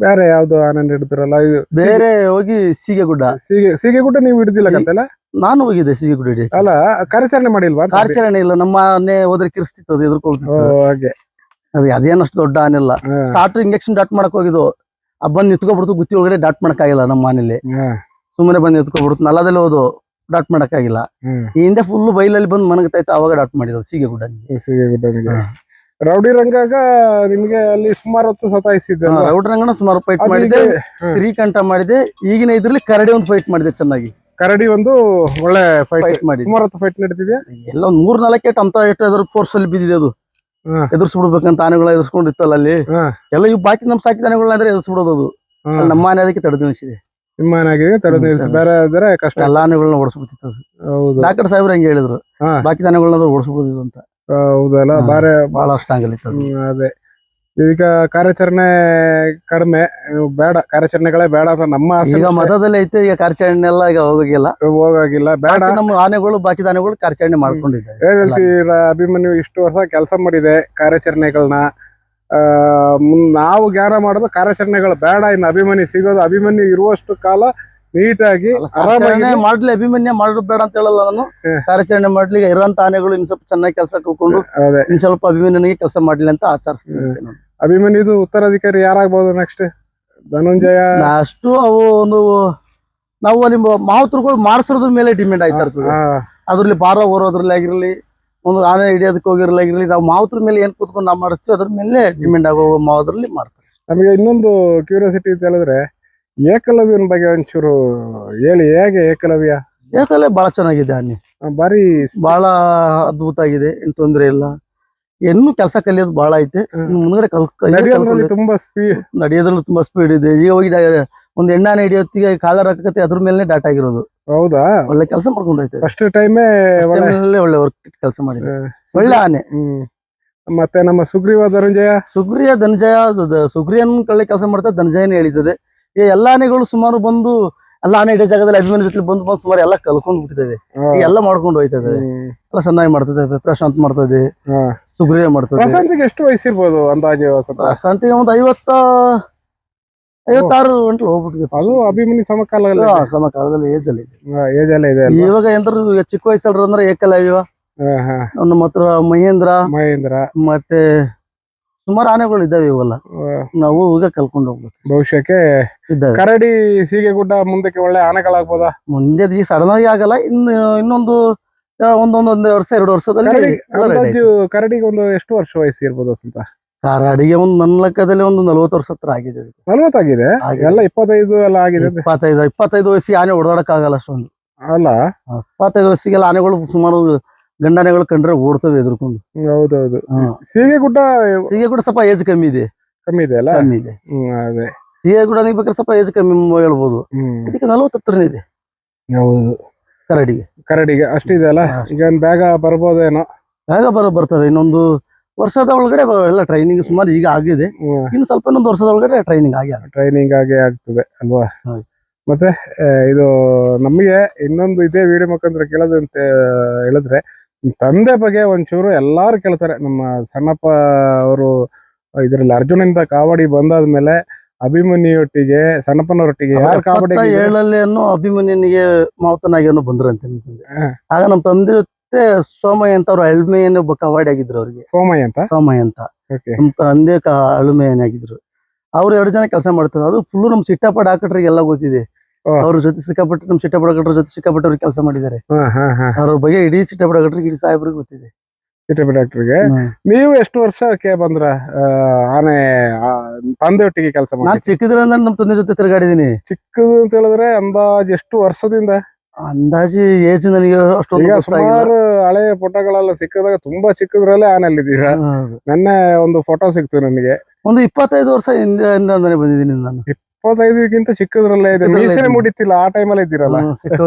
ಬೇರೆ ಯಾವ್ದು ಆನಂದ ಹಿಡಿದ್ರಲ್ಲ ಬೇರೆ ಹೋಗಿ ಸೀಗೆಗುಡ್ಡ. ಸೀಗೆ ಸೀಗೆಗುಡ್ಡ ನೀವು ಹಿಡಿದಿಲ್ಲ ಕಂತಲ್ಲ ನಾನು ಹೋಗಿದ್ದೆ ಸೀಗೆಗುಡ್ಡ ಹಿಡಿಯಕ್ಕೆ. ಅಲ್ಲ ಕಾರ್ಯಾಚರಣೆ ಮಾಡಿಲ್ವಾ? ಕಾರ್ಯಾಚರಣೆ ಇಲ್ಲ ನಮ್ಮ ಆನೆ ಹೋದ್ರೆ ಕಿರಿಸ್ತಿತ್ತು ಅದು ಎದುರ್ಕೊಳ್ತಿತ್ತು. ಹಾಗೆ. ಅದು ಅದೇನಷ್ಟು ದೊಡ್ಡ ಆನೆ ಇಲ್ಲ ಸ್ಟಾರ್ಟ್ ಇಂಜೆಕ್ಷನ್ ಡಾಟ್ ಮಾಡಕ್ ಹೋಗಿದ್ದು. ಆ ಬಂದು ನಿಂತ್ಕೊಬಿಡ್ತು ಗುತ್ತಿ ಒಳಗಡೆ ಡಾಟ್ ಮಾಡಕ್ಕಾಗಿಲ್ಲ ನಮ್ಮ ಮನೇಲಿ ಸುಮ್ಮನೆ ಬಂದು ನಿಂತ್ಕೊಬಿಡ್ತು ನಲ್ಲದಲ್ಲಿ ಹೋದು ಡಾಟ್ ಮಾಡಕ್ಕಾಗಿಲ್ಲ. ಈ ಹಿಂದೆ ಫುಲ್ ಬೈಲಲ್ಲಿ ಬಂದು ಮನಗತಾಯ್ತು ಅವಾಗ ಡಾಟ್ ಮಾಡಿದ್ರು ಸೀಗೆಗುಡ್ಡ ಸೀಗೆ ಹಾ. ರೌಡಿ ರಂಗಾಗ ನಿಮ್ಗೆ ಅಲ್ಲಿ ಸುಮಾರು ಹೊತ್ತು ಸತಾಯಿಸಿದ್ದೆ ರೌಡಿ ರಂಗನ ಸುಮಾರು ಫೈಟ್ ಅದು ಮಾಡಿದೆ ಈಗ- ಶ್ರೀಕಂಠ ಮಾಡಿದೆ ಈಗಿನ ಇದ್ರಲ್ಲಿ ಕರಡಿ ಒಂದು ಫೈಟ್ ಮಾಡಿದೆ ಚೆನ್ನಾಗಿ. ಕರಡಿ ಒಂದು ಒಳ್ಳೆ ಫೈಟ್ ಮಾಡಿ ಮಾಡಿದೆ ಸುಮಾರು ಹೊತ್ತು ಫೈಟ್ ನಡೀತಿದ್ಯಾ? ಎಲ್ಲ ಒಂದ್ ಮೂರ್ ನಾಲ್ಕು ಏಟ್ ಅಂತ ಎಷ್ಟು ಅದ್ರ ಫೋರ್ಸ್ ಅಲ್ಲಿ ಬಿದ್ದಿದೆ ಅದು. ಹಾ. ಎದುರಿಸ್ಬಿಡ್ಬೇಕಂತ ಆನೆಗಳ ಎದುರ್ಸ್ಕೊಂಡಿತ್ತಲ್ಲ ಅಲ್ಲಿ. ಹಾ. ಎಲ್ಲ ಇವ್ ಬಾಕಿ ನಮ್ ಸಾಕಿದ ಆನೆಗಳನ್ನ ಎದುರಿಸ್ಬಿಡೋದು ಅದು. ಹಾ. ಅಲ್ಲಿ ನಮ್ಮ ಆನೆ ಅದಕ್ಕೆ ತಡೆದು ನಿಲ್ಸಿದೆ. ವಿಮಾನಾಗಿದೆ ತಡೆದು ಹ್ಮ್, ನಿಲ್ಸಿ ತಡೆದು ಬೇರೆ ಆದ್ರೆ ಕಷ್ಟ. ಎಲ್ಲ ಆನೆಗಳನ್ನ ಓಡಿಸ್ಬಿಡ್ತಿತ್ತು ಅದು. ಹೌದು. ಡಾಕ್ಟರ್ ಸಾಹೇಬ್ರು ಹಂಗೆ ಹೇಳಿದ್ರು? ಹಾ. ಬಾಕಿ ಆನೆಗಳನ್ನ ಓಡಿಸ್ಬಿಡೋದು ಅಂತ. ಹೌದಲ್ಲ. ಬಾರೆ ಬಹಳ ಸ್ಟ್ರಾಂಗ್ ಅಲ್ಲಿ ಅದು. ಈಗ ಕಾರ್ಯಾಚರಣೆ ಕಡಿಮೆ. ಬೇಡ ಕಾರ್ಯಾಚರಣೆಗಳೇ ಬೇಡ ಅಂತ ನಮ್ಮ ಆಸೆ ಈಗ ಮತದಲ್ಲಿ ಐತೆ ಈಗ ಕಾರ್ಯಾಚರಣೆ ಎಲ್ಲ ಈಗ ಹೋಗಿಲ್ಲ ಹೋಗಾಗಿಲ್ಲ ಬೇಡ. ನಮ್ಮ ಆನೆಗಳು ಬಾಕಿ ಆನೆಗಳು ಕಾರ್ಯಾಚರಣೆ ಮಾಡ್ಕೊಂಡಿದ್ದೆ ಹೇಳ್ತೀರಾ ಅಭಿಮನ್ಯು ಇಷ್ಟು ವರ್ಷ ಕೆಲಸ ಮಾಡಿದೆ ಕಾರ್ಯಾಚರಣೆಗಳನ್ನ ನಾವು ಜ್ಞಾನ ಮಾಡೋದು ಕಾರ್ಯಾಚರಣೆಗಳು ಬೇಡ ಇನ್ನು ಅಭಿಮನ್ಯು ಸಿಗೋದು. ಅಭಿಮನ್ಯು ಇರುವಷ್ಟು ಕಾಲ ನೀಟಾಗಿ ಆಗಿ ಮಾಡ್ಲಿ ಅಭಿಮನ್ಯ ಮಾಡಬೇಡ ಬೇಡ ಅಂತ ಹೇಳಲ್ಲ ನಾನು. ಕಾರ್ಯಾಚರಣೆ ಮಾಡ್ಲಿ ಇರುವಂತ ಇರೋಂತ ಆನೆಗಳು ಇನ್ ಸ್ವಲ್ಪ ಚೆನ್ನಾಗಿ ಕೆಲಸ ಕಲ್ಕೊಂಡು ಇನ್ ಸ್ವಲ್ಪ ಅಭಿಮನ್ಯನಿಗೆ ಕೆಲಸ ಮಾಡ್ಲಿ ಅಂತ ಆಚರಿಸ್ತೀನಿ ಅಭಿಮನ್ಯ ಇದು ಉತ್ತರಾಧಿಕಾರಿ ಯಾರಾಗ್ಬೋದು ನೆಕ್ಸ್ಟ್ ಧನಂಜಯ? ಅಷ್ಟು ಅವು ಒಂದು ನಾವು ಅಲ್ಲಿ ಮಾವುತರುಗಳು ಮಾಡಿಸೋದ್ರ ಮೇಲೆ ಡಿಮ್ಯಾಂಡ್ ಆಯ್ತಾ ಇರ್ತದೆ. ಅದ್ರಲ್ಲಿ ಭಾರ ಹೊರೋದ್ರಲ್ಲಿ ಆಗಿರ್ಲಿ ಒಂದು ಆನೆ ಹಿಡಿಯೋದಕ್ಕೆ ಹೋಗಿರಲಿ ಆಗಿರ್ಲಿ ನಾವು ಮಾವತ್ರ ಮೇಲೆ ಏನ್ ಕೂತ್ಕೊಂಡು ನಾವು ಮಾಡಿಸ್ತೀವಿ ಅದ್ರ ಮೇಲೆ ಡಿಮ್ಯಾಂಡ್ ಆಗೋ ಮಾವುದ್ರಲ್ಲಿ ಮಾಡ್ತಾರೆ. ನಮಗೆ ಇನ್ನೊಂದು ಕ್ಯೂರಿಯಾಸಿಟಿ ಅಂತ ಹೇಳಿದ್ರೆ ಏಕಲವ್ಯನ ಬಗ್ಗೆ ಒಂಚೂರು ಹೇಳಿ ಹೇಗೆ ಏಕಲವ್ಯ? ಏಕಲವ್ಯ ಬಹಳ ಚೆನ್ನಾಗಿದೆ ಅನ್ನಿ ಬಾರಿ ಬಹಳ ಅದ್ಭುತ ಆಗಿದೆ ಏನ್ ತೊಂದರೆ ಇಲ್ಲ. ಇನ್ನು ಕೆಲಸ ಕಲಿಯೋದು ಬಹಳ ಐತೆ. ಮುಂದ್ಗಡೆ ಕಲ್ ತುಂಬಾ ಸ್ಪೀಡ್ ನಡೆಯೋದ್ರಲ್ಲಿ ತುಂಬಾ ಸ್ಪೀಡ್ ಇದೆ. ಈಗ ಹೋಗಿ ಒಂದ್ ಎಣ್ಣಾನ ಹಿಡಿಯೋತ್ತಿಗೆ ಕಾಲರ್ ಹಾಕತ್ತೆ ಅದ್ರ ಮೇಲೆ ಡಾಟ್ ಆಗಿರೋದು. ಹೌದಾ? ಒಳ್ಳೆ ಕೆಲಸ ಮಾಡ್ಕೊಂಡು ಹೋಯ್ತದೆ. ಫಸ್ಟ್ ಟೈಮೇ ಒಳ್ಳೆ ವರ್ಕ್ ಕೆಲಸ ಮಾಡಿದೆ. ಒಳ್ಳೆ ಆನೆ. ಮತ್ತೆ ನಮ್ಮ ಸುಗ್ರೀವ ಧನಂಜಯ? ಸುಗ್ರಿಯ ಧನಂಜಯ ಸುಗ್ರಿಯನ್ ಕಳ್ಳೆ ಕೆಲಸ ಮಾಡ್ತಾ ಧನಂಜಯನ ಹೇಳಿದ್ದದೆ. ಈ ಎಲ್ಲಾ ಆನೆಗಳು ಸುಮಾರು ಬಂದು ಎಲ್ಲ ಆನೆ ಇಡೀ ಜಾಗದಲ್ಲಿ ಅಭಿಮಾನಿ ಜೊತೆ ಬಂದು ಬಂದು ಸುಮಾರು ಎಲ್ಲ ಕಲ್ಕೊಂಡ್ ಬಿಟ್ಟಿದ್ದೇವೆ. ಎಲ್ಲ ಮಾಡ್ಕೊಂಡು ಹೋಯ್ತದೆ. ಎಲ್ಲ ಚೆನ್ನಾಗಿ ಮಾಡ್ತದೆ ಪ್ರಶಾಂತ್ ಮಾಡ್ತದೆ ಸುಗ್ರೀವ ಸುಗ್ರಿಯ ಮಾಡ್ತದೆ. ಪ್ರಶಾಂತಿಗೆ ಎಷ್ಟು ವಯಸ್ಸಿರ್ಬೋದು ಅಂದಾಜು ಪ್ರಶಾಂತಿಗೆ ಒಂದು ಐವತ್ತ ಐವತ್ತಾರು ಗಂಟಲು ಹೋಗ್ಬಿಟ್ಟಿದೆ ಅದು ಅಭಿಮನ್ಯು ಸಮಕಾಲದಲ್ಲಿ ಸಮಕಾಲದಲ್ಲಿ ಸಮ ಕಾಲದಲ್ಲಿ ಏಜ್ ಅಲ್ಲಿ ಇದೆ. ಏಜ್ ಅಲ್ಲೇ ಇದೆ ಇವಾಗ ಎಂದ್ರು ಚಿಕ್ಕ ವಯಸ್ಸಲ್ರ ಅಂದ್ರೆ ಏಕಲವ್ಯ. ನಮ್ಮ ಹತ್ರ ಮಹೇಂದ್ರ ಮಹೇಂದ್ರ. ಮತ್ತೆ ಸುಮಾರು ಆನೆಗಳು ಇದ್ದಾವೆ ಇವೆಲ್ಲ. ನಾವು ಈಗ ಕಲ್ಕೊಂಡು ಹೋಗ್ಬೇಕು. ಭವಿಷ್ಯಕ್ಕೆ ಇದ್ದಾವೆ. ಕರಡಿ ಸೀಗೆಗುಡ್ಡ ಮುಂದಕ್ಕೆ ಒಳ್ಳೆ ಆನೆಗಳಾಗ್ಬೋದಾ? ಮುಂದೆ ಈ ಸಡನ್ ಆಗಿ ಆಗಲ್ಲ. ಇನ್ನು ಇನ್ನೊಂದು ಒಂದೊಂದು ಒಂದೇ ವರ್ಷ ಎರಡು ವರ್ಷದಲ್ಲಿ ಅಂದಾಜು ಕರಡಿಗೆ ಒಂದು ಎಷ್ಟು ವರ್ಷ ವಯಸ್ಸು ಇರ್ಬೋದು ಅಂತ ಕರಡಿಗೆ ಒಂದು ನನ್ನ ಲೆಕ್ಕದಲ್ಲಿ ಒಂದು ನಲ್ವತ್ತು ವರ್ಷ ಹತ್ರ ಆಗಿದೆ. ನಲ್ವತ್ತಾಗಿದೆ ಆಗಿದೆ. ಎಲ್ಲ ಇಪ್ಪತ್ತೈದು ಎಲ್ಲ ಆಗಿದೆ. ಇಪ್ಪತ್ತೈದು ಇಪ್ಪತ್ತೈದು ವಯಸ್ಸಿಗೆ ಆನೆ ಹೊಡೆದಾಡಕ್ ಆಗಲ್ಲ ಅಷ್ಟೊಂದು. ಅಲ್ಲ? ಇಪ್ಪತ್ತೈದು ವಯಸ್ಸಿಗೆಲ್ಲ ಆನೆಗಳು ಸುಮಾರು ಗಂಡಾನೆಗಳು ಕಂಡ್ರೆ ಓಡ್ತವೆ ಎದುರ್ಕೊಂಡು. ಹೌದೌದು. ಸೀಗೆ ಗುಡ್ಡ ಸೀಗೆ ಗುಡ್ಡ ಸ್ವಲ್ಪ ಏಜ್ ಕಮ್ಮಿ ಇದೆ. ಕಮ್ಮಿ ಇದೆ ಅಲ್ಲ? ಕಮ್ಮಿ ಇದೆ. ಅದೇ. ಸೀಗೆ ಗುಡ್ಡ ಬೇಕಾದ್ರೆ ಸ್ವಲ್ಪ ಏಜ್ ಕಮ್ಮಿ ಹೇಳ್ಬೋದು. ಇದಕ್ಕೆ ನಲವತ್ತು ಹತ್ರನೇ ಇದೆ. ಹೌದು. ಕರಡಿಗೆ. ಕರಡಿಗೆ ಅಷ್ಟಿದೆ ಅಲ್ಲ. ಈಗ ಬೇಗ ಬರ್ಬೋದೇನೋ? ಬೇಗ ಬರ ಬರ್ತವೆ. ಇನ್ನೊಂದು ವರ್ಷದ ಒಳಗಡೆ ಎಲ್ಲ ಟ್ರೈನಿಂಗ್ ಸುಮಾರು ಈಗ ಆಗಿದೆ. ಇನ್ನು ಸ್ವಲ್ಪ ಇನ್ನೊಂದು ವರ್ಷದ ಒಳಗಡೆ ಟ್ರೈನಿಂಗ್ ಆಗಿ. ಟ್ರೈನಿಂಗ್ ಆಗೇ ಆಗ್ತದೆ ಅಲ್ವಾ? ಮತ್ತೆ ಇದು ನಮಗೆ ಇನ್ನೊಂದು ಇದೇ ವಿಡಿಯೋ ಮುಖಾಂತರ ಕೇಳೋದು ಅಂತ ಹೇಳಿದ್ರೆ ತಂದೆ ಬಗ್ಗೆ ಒಂಚೂರು ಎಲ್ಲಾರು ಕೇಳ್ತಾರೆ. ನಮ್ಮ ಸಣ್ಣಪ್ಪ ಅವರು ಇದರಲ್ಲಿ ಅರ್ಜುನಿಂದ ಕಾವಾಡಿ ಬಂದಾದ್ಮೇಲೆ ಅಭಿಮನಿಯೊಟ್ಟಿಗೆ ಸಣ್ಣಪ್ಪನವರೊಟ್ಟಿಗೆ ಯಾರು ಕಾವಡಿ ಏಳಲ್ಲಿ ಅನ್ನೋ ಅಭಿಮನ್ಯನಿಗೆ ಮಾವತನಾಗಿ ಅನ್ನೋ ಬಂದ್ರಂತೆ. ಆಗ ನಮ್ಮ ತಂದೆ ಜೊತೆ ಸೋಮಯ್ಯ ಅಂತ ಅವ್ರು ಅಳ್ಮೆಯನ್ನು ಒಬ್ಬ ಕಾವಾಡಿ ಆಗಿದ್ರು ಅವ್ರಿಗೆ. ಸೋಮಯ್ಯ ಅಂತ? ಸೋಮಯ್ಯ ಅಂತ. ನಮ್ಮ ತಂದೆ ಕ ಅಳುಮೆಯನ್ ಆಗಿದ್ರು ಅವ್ರು ಎರಡು ಜನ ಕೆಲಸ ಮಾಡ್ತಾರೆ. ಅದು ಫುಲ್ಲು ನಮ್ಮ ಸಿಟ್ಟಪ್ಪ ಡಾಕ್ಟರ್ಗೆ ಎಲ್ಲ ಗೊತ್ತಿದೆ. ಅವ್ರ ಜೊತೆ ಸಿಕ್ಕಾಪಟ್ಟೆ ನಮ್ಮ ಚಿಟ್ಟಪಡಗಟ್ರ ಜೊತೆ ಸಿಕ್ಕಾಪಟ್ಟೆ ಅವ್ರಿಗೆ ಕೆಲಸ ಮಾಡಿದ್ದಾರೆ. ಹಾ ಹಾ ಹಾ. ಅವ್ರ ಬಗ್ಗೆ ಇಡೀ ಚಿಟ್ಟಪಡಗಟ್ರಿಗೆ ಇಡೀ ಸಾಹೇಬ್ರಿಗೆ ಗೊತ್ತಿದೆ. ಚಿಟ್ಟೆ ಡಾಕ್ಟರ್ಗೆ ಹ್ಮ್. ನೀವು ಎಷ್ಟು ವರ್ಷಕ್ಕೆ ಬಂದ್ರ ಆನೆ ತಂದೆ ಒಟ್ಟಿಗೆ ಕೆಲಸ ನಾನ್ ಮಾಡಿ ಚಿಕ್ಕದ್ರಿಂದ ನಮ್ ತಂದೆ ಜೊತೆ ತಿರುಗಾಡಿದೀನಿ. ಚಿಕ್ಕದು ಅಂತ ಹೇಳಿದ್ರೆ ಅಂದಾಜ್ ಎಷ್ಟು ವರ್ಷದಿಂದ? ಅಂದಾಜಿ ಏಜ್ ನನಗೆ ಈಗ ಗೊತ್ತಾಗಿಲ್ಲ. ಸುಮಾರು ಹಳೆ ಫೋಟೋಗಳೆಲ್ಲ ಸಿಕ್ಕಿದಾಗ ತುಂಬಾ ಚಿಕ್ಕದ್ರಲ್ಲೇ ಆನೆಲ್ಲಿದ್ದೀರಾ ನೆನ್ನೆ ಒಂದು ಫೋಟೋ ಸಿಕ್ತು ನನಗೆ. ಒಂದು ಇಪ್ಪತ್ತೈದು ವರ್ಷ ಹಿಂದೆ ಬಂದಿದ್ದೀನಿ ನಾನು. ಇಪ್ಪತ್ತೈದಕ್ಕಿಂತ ಚಿಕ್ಕದ್ರಲ್ಲೇ ಇದೆ. ಚಿಕ್ಕದ್ರಲ್ಲೇ ಮೀಸೆ ಮುಡಿತಿಲ್ಲ ಆ ಟೈಮಲ್ಲಿ ಇದ್ದೀರಲ್ಲ? ಸಿಕ್ಕ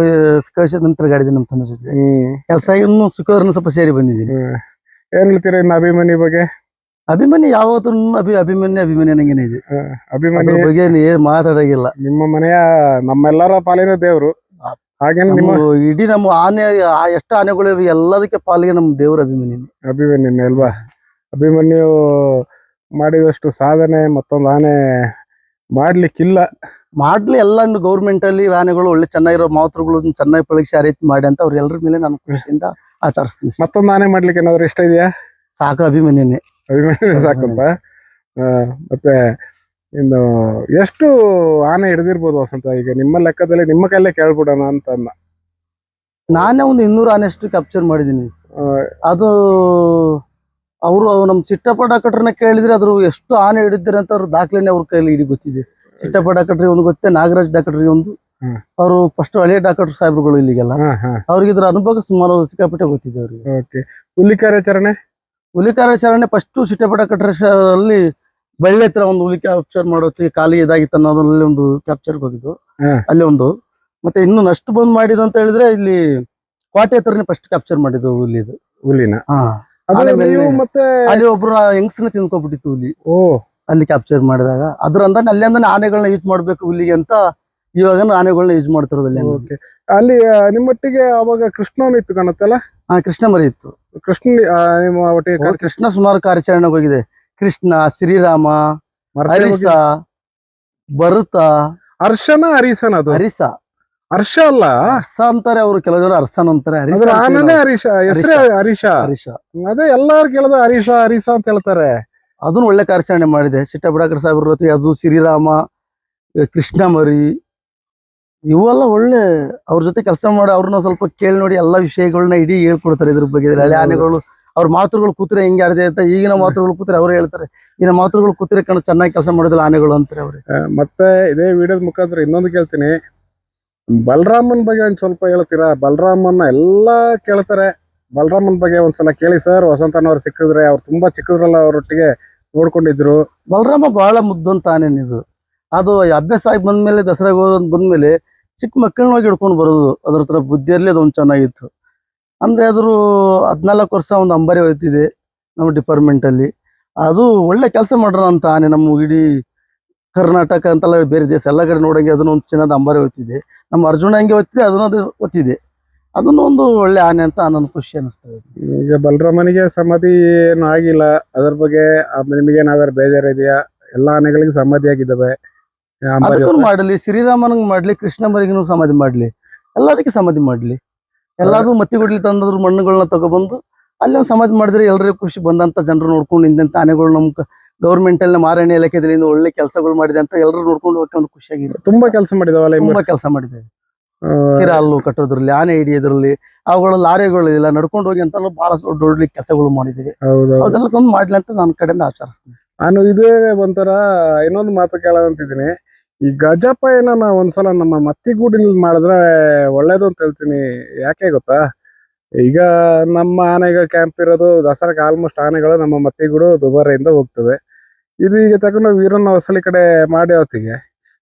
ಸಿಕ್ಕ ನಂತರ ತಿರುಗಾಡಿದ್ದೀನಿ ನಮ್ಮ ತಂದೆ ಜೊತೆ. ಇನ್ನು ಸಿಕ್ಕೋದ್ರನ್ನ ಸ್ವಲ್ಪ ಸೇರಿ ಬಂದಿದ್ದೀನಿ. ಏನ್ ಹೇಳ್ತೀರಾ ಇನ್ನು ಅಭಿಮಾನಿ ಬಗ್ಗೆ? ಅಭಿಮಾನಿ ಯಾವತ್ತೂ ಅಭಿ ಅಭಿಮನ್ಯು ಅಭಿಮಾನಿ ನಂಗೇನೆ ಇದೆ. ಅಭಿಮಾನಿ ಬಗ್ಗೆ ಏನ್ ಮಾತಾಡೋಗಿಲ್ಲ. ನಿಮ್ಮ ಮನೆಯ ನಮ್ಮೆಲ್ಲರ ಪಾಲಿನ ದೇವರು. ಹಾಗೆ ನಿಮ್ಮ ಇಡೀ ನಮ್ಮ ಆನೆ ಆ ಎಷ್ಟು ಆನೆಗಳು ಇವೆ ಎಲ್ಲದಕ್ಕೆ ಪಾಲಿಗೆ ನಮ್ಮ ದೇವ್ರ ಅಭಿಮಾನಿ ಅಭಿಮಾನಿ ಅಲ್ವಾ? ಅಭಿಮನ್ಯು ಮಾಡಿದಷ್ಟು ಸಾಧನೆ ಮತ್ತೊಂದು ಆನೆ ಮಾಡ್ಲಿಕ್ಕಿಲ್ಲ. ಮಾಡ್ಲಿ ಎಲ್ಲ ಗೌರ್ಮೆಂಟ್ ಅಲ್ಲಿ ಆನೆಗಳು ಒಳ್ಳೆ ಚೆನ್ನಾಗಿರೋ ಮಾತೃಗಳು ಚೆನ್ನಾಗಿ ಪರೀಕ್ಷೆ ಆ ರೀತಿ ಮಾಡಿ ಅಂತ ಅವ್ರ ಎಲ್ಲರ ಮೇಲೆ ನಾನು ಖುಷಿಯಿಂದ ಆಚರಿಸ್ತೀನಿ ಮತ್ತೊಂದು ಆನೆ ಮಾಡ್ಲಿಕ್ಕೆ ಏನಾದ್ರು ಇಷ್ಟ ಇದೆಯಾ? ಸಾಕು ಅಭಿಮನ್ಯನೇ. ಅಭಿಮಾನಿ ಸಾಕು ಆ, ಮತ್ತೆ ಇನ್ನು ಎಷ್ಟು ಆನೆ ಹಿಡಿದಿರ್ಬೋದು ವಸಂತ? ಈಗ ನಿಮ್ಮ ಲೆಕ್ಕದಲ್ಲಿ ನಿಮ್ಮ ಕೈಲೇ ಕೇಳ್ಬಿಡೋಣ ಅಂತ. ನಾನೇ ಒಂದು ಇನ್ನೂರು ಆನೆ ಅಷ್ಟು ಕ್ಯಾಪ್ಚರ್ ಮಾಡಿದ್ದೀನಿ ಅದು ಅವರು ನಮ್ಮ ಚಿಟ್ಟಪ್ಪ ಡಾಕ್ಟರ್ನ ಕೇಳಿದ್ರೆ ಅದ್ರ ಎಷ್ಟು ಆನೆ ಹಿಡಿದಿರ ಅಂತ ಅವ್ರ ದಾಖಲೆನೇ ಅವ್ರ ಕೈಲಿ ಇಡೀ ಗೊತ್ತಿದೆ. ಚಿಟ್ಟಪ್ಪ ಡಾಕ್ಟ್ರಿಗೆ ಒಂದು ಗೊತ್ತೆ ನಾಗರಾಜ್ ಡಾಕ್ಟರ್ ಒಂದು. ಅವರು ಫಸ್ಟ್ ಹಳೆ ಡಾಕ್ಟರ್ ಸಾಹೇಬ್ರುಗಳು ಇಲ್ಲಿಗೆಲ್ಲ. ಅವ್ರಿಗೆ ಇದ್ರ ಅನುಭವ ಸುಮಾರು ಸಿಕ್ಕಾಪಟ್ಟೆ ಗೊತ್ತಿದೆ ಅವ್ರಿಗೆ. ಹುಲಿ ಕಾರ್ಯಾಚರಣೆ? ಹುಲಿ ಕಾರ್ಯಾಚರಣೆ ಫಸ್ಟ್ ಚಿಟ್ಟಪ್ಪ ಡಾಕ್ಟರ್ ಅಲ್ಲಿ ಬಳ್ಳಿ ಹತ್ರ ಒಂದು ಹುಲಿ ಕ್ಯಾಪ್ಚರ್ ಮಾಡೋತ್ತಿಗೆ ಖಾಲಿ ಇದಾಗಿತ್ತು ಅನ್ನೋದ್ರಲ್ಲಿ ಒಂದು ಕ್ಯಾಪ್ಚರ್ಗೆ ಹೋಗಿದ್ದು. ಅಲ್ಲಿ ಒಂದು. ಮತ್ತೆ ಇನ್ನು ನಷ್ಟು ಬಂದ್ ಮಾಡಿದ್ದು ಅಂತ ಹೇಳಿದ್ರೆ ಇಲ್ಲಿ ಕೋಟೆ ಹತ್ರನೇ ಫಸ್ಟ್ ಕ್ಯಾಪ್ಚರ್ ಮಾಡಿದ್ದು ಹುಲಿದು. ಹುಲಿನ? ಹಾ. ಅದು ಆನೆ ಮೇಲೆ- ನೀವು ಮತ್ತೆ ಅಲ್ಲಿ ಒಬ್ರು ಹೆಂಗಸನ್ನ ತಿನ್ಕೊಬಿಟ್ಟಿತ್ತು ಹುಲಿ. ಓ. ಅಲ್ಲಿ ಕ್ಯಾಪ್ಚರ್ ಮಾಡಿದಾಗ. ಅದ್ರಂದ ಅಲ್ಲಿಂದ ಆನೆಗಳನ್ನ ಯೂಸ್ ಮಾಡ್ಬೇಕು ಹುಲಿಗೆ ಅಂತ ಇವಾಗ ಆನೆಗಳನ್ನ ಯೂಸ್ ಮಾಡ್ತಿರೋದು ಅಲ್ಲಿ ನಿಮ್ಮೊಟ್ಟಿಗೆ ಅವಾಗ ಕೃಷ್ಣನ ಇತ್ತು ಕಾಣತ್ತಲ್ಲ? ಹಾ ಕೃಷ್ಣ ಮರಿ ಇತ್ತು. ಕೃಷ್ಣ ನಿಮ್ಮ ಒಟ್ಟಿಗೆ ಕೃಷ್ಣ ಸುಮಾರು ಕಾರ್ಯಾಚರಣೆಗೆ ಹೋಗಿದೆ. ಕೃಷ್ಣ ಶ್ರೀರಾಮ ಹರಿಸ ಭರತ ಹರ್ಷನ ಹರೀಸನ ಅದು? ಹರಿಸ ಹರ್ಷ ಅಲ್ಲ? ಹರ್ಷ ಅಂತಾರೆ ಅವ್ರು ಕೆಲವು ಜನ ಹರ್ಷ ಅಂತಾರೆ ಹರೀಶ ಅದ್ರ. ಹರೀಶ ಹೆಸರೇ ಹರೀಶ. ಹರಿಸ ಅದೇ ಎಲ್ಲಾರು ಕೇಳದ ಹರೀಶ ಹರೀಶ ಅಂತ ಹೇಳ್ತಾರೆ. ಅದನ್ನು ಒಳ್ಳೆ ಕಾರ್ಯಾಚರಣೆ ಮಾಡಿದೆ. ಚಿಟ್ಟಬಡಾಕರ್ ಸಾಹೇಬ್ರ ಜೊತೆ ಅದು ಶ್ರೀರಾಮ ಆ, ಕೃಷ್ಣ ಮರಿ ಇವೆಲ್ಲ ಒಳ್ಳೆ ಅವ್ರ ಜೊತೆ ಕೆಲಸ ಮಾಡಿ ಅವ್ರನ್ನ ಸ್ವಲ್ಪ ಕೇಳಿ ನೋಡಿ ಎಲ್ಲಾ ವಿಷಯಗಳನ್ನ ಇಡೀ ಹೇಳ್ಕೊಡ್ತಾರೆ ಇದ್ರ ಬಗ್ಗೆ. ಹಳೆ ಹೌದು. ಆನೆಗಳು ಅವ್ರ ಮಾತುಗಳು ಕೂತ್ರೆ ಹಿಂಗೆ ಆಡ್ದೆ ಅಂತ ಈಗಿನ ಮಾತುಗಳು ಕೂತ್ರೆ ಅವ್ರು ಹೇಳ್ತಾರೆ. ಈಗಿನ ಮಾತುಗಳು ಕೂತ್ರೆ ಕಣ ಚೆನ್ನಾಗಿ ಕೆಲಸ ಮಾಡೋದಿಲ್ಲ ಆನೆಗಳು ಅಂತಾರೆ ಅವ್ರಿಗೆ ಆ, ಮತ್ತೆ ಇದೇ ವಿಡಿಯೋದ ಮುಖಾಂತರ ಇನ್ನೊಂದು ಕೇಳ್ತೀನಿ. ಬಲರಾಮನ್ ಬಗ್ಗೆ ಒಂದ್ ಸ್ವಲ್ಪ ಹೇಳ್ತೀರಾ? ಬಲರಾಮನ್ನ ಎಲ್ಲಾ ಕೇಳ್ತಾರೆ. ಬಲರಾಮನ್ ಬಗ್ಗೆ ಒಂದ್ಸಲ ಕೇಳಿ ಸರ್. ವಸಂತನವ್ರು ಸಿಕ್ಕಿದ್ರೆ ಅವ್ರು ತುಂಬಾ ಚಿಕ್ಕದ್ರಲ್ಲ ಅವರೊಟ್ಟಿಗೆ ನೋಡ್ಕೊಂಡಿದ್ರು. ಬಲರಾಮ ಬಹಳ ಮುದ್ದಂತ ಆನೆನ್ ಇದು? ಅದು ಅಭ್ಯಾಸ ಆಗಿ ಬಂದ್ಮೇಲೆ, ದಸರಾಗ ಬಂದ್ಮೇಲೆ ಚಿಕ್ಕ ಮಕ್ಕಳನ್ನ ಹೋಗಿ ಹಿಡ್ಕೊಂಡು ಬರೋದು. ಅದ್ರ ಹತ್ರ ಬುದ್ಧಿಯಲ್ಲಿ ಅದೊಂದು ಚೆನ್ನಾಗಿತ್ತು. ಅಂದ್ರೆ ಅದ್ರ ಹದಿನಾಲ್ಕು ವರ್ಷ ಒಂದು ಅಂಬಾರಿ ಹೋಯ್ತಿದೆ ನಮ್ಮ ಡಿಪಾರ್ಟ್ಮೆಂಟ್ ಅಲ್ಲಿ. ಅದು ಒಳ್ಳೆ ಕೆಲಸ ಮಾಡ್ರ ಅಂತ ಆನೆ ನಮ್ಮ ಇಡೀ ಕರ್ನಾಟಕ ಅಂತೆಲ್ಲ ಬೇರೆ ದೇಶ ಎಲ್ಲ ಕಡೆ ನೋಡಂಗೆ ಅದನ್ನ ಒಂದು ಚಿನ್ನದ ಅಂಬಾರಿ ಹೋಗ್ತಿದೆ ನಮ್ಮ ಅರ್ಜುನ ಹಂಗೆ ಹೋಗ್ತಿದೆ ಅದನ್ನ ಅದು ಒತ್ತಿದೆ. ಅದನ್ನು ಒಂದು ಒಳ್ಳೆ ಆನೆ ಅಂತ ನನ್ನ ಖುಷಿ ಅನಿಸ್ತದೆ ಈಗ ಬಲರಾಮನಿಗೆ ಸಮಾಧಿ ಏನು ಆಗಿಲ್ಲ. ಅದ್ರ ಬಗ್ಗೆ ನಿಮಗೇನಾದ್ರೂ ಬೇಜಾರಿದೆಯಾ? ಎಲ್ಲಾ ಆನೆಗಳಿಗೆ ಸಮಾಧಿ ಆಗಿದ್ದಾವೆ. ಅದಕ್ಕೂ ಮಾಡಲಿ ಶ್ರೀರಾಮನಿಗೆ ಮಾಡ್ಲಿ ಕೃಷ್ಣ ಮರಿಗೂ ಸಮಾಧಿ ಮಾಡ್ಲಿ. ಎಲ್ಲದಕ್ಕೆ ಸಮಾಧಿ ಮಾಡ್ಲಿ. ಎಲ್ಲಾದ್ರು ಮತ್ತಿಗುಡ್ಲಿ ತಂದ್ರು ಮಣ್ಣುಗಳನ್ನ ತಗೊಬಂದು ಅಲ್ಲಿ ಒಂದು ಸಮಾಧಿ ಮಾಡಿದ್ರೆ ಎಲ್ಲರಿಗೂ ಖುಷಿ ಬಂದಂತ ಜನರು ನೋಡ್ಕೊಂಡು ಇಂದಂತ ಆನೆಗಳು ನಮ್ ಗೌರ್ಮೆಂಟ್ ಅಲ್ಲಿ ಮಾರಣ್ಯ ಇಲಾಖೆದಲ್ಲಿ ಒಳ್ಳೆ ಕೆಲಸಗಳು ಮಾಡಿದೆ ಅಂತ ಎಲ್ಲರೂ ನೋಡ್ಕೊಂಡು ಹೋಗಕ್ಕೆ ಒಂದು ಖುಷಿಯಾಗಿದೆ ತುಂಬಾ ಕೆಲಸ ಮಾಡಿದಾವಲ್ಲ ತುಂಬಾ ಕೆಲಸ ಮಾಡಿದೆ. ಕಿರಾಲು ಕಿರ ಹಲ್ಲು ಕಟ್ಟೋದ್ರಲ್ಲಿ ಆನೆ ಹಿಡಿಯೋದ್ರಲ್ಲಿ ಅವುಗಳ ಲಾರಿಗಳು ಇಲ್ಲ ನಡ್ಕೊಂಡು ಹೋಗಿ ಅಂತ ಬಹಳ ದೊಡ್ಡ ದೊಡ್ಡ ಕೆಲಸಗಳು ಮಾಡಿದ್ದೀವಿ ತಂದು ಮಾಡ್ಲಿ ಅಂತ ನನ್ನ ಕಡೆಯಿಂದ ಆಚರಿಸ್ತೀನಿ. ನಾನು ಇದೇ ಒಂಥರ ಇನ್ನೊಂದು ಮಾತು ಕೇಳೋದಂತಿದ್ದೀನಿ ಈ ಗಜಪಯಣನ ಒಂದ್ಸಲ ನಮ್ಮ ಮತ್ತಿಗೂಡಿನಲ್ಲಿ ಮಾಡಿದ್ರೆ ಒಳ್ಳೇದು ಅಂತ ಹೇಳ್ತೀನಿ. ಯಾಕೆ ಗೊತ್ತಾ? ಈಗ ನಮ್ಮ ಆನೆಗಳ ಕ್ಯಾಂಪ್ ಇರೋದು ದಸರಾಕ್ಕೆ ಆಲ್ಮೋಸ್ಟ್ ಆನೆಗಳು ನಮ್ಮ ಮತ್ತಿಗೂಡು ದುಬಾರಿಯಿಂದ ಹೋಗ್ತವೆ. ಇದು ಈಗ ತಗೊಂಡು ವೀರನ ಹೊಸಳಿ ಕಡೆ ಮಾಡಿ ಹೊತ್ತಿಗೆ.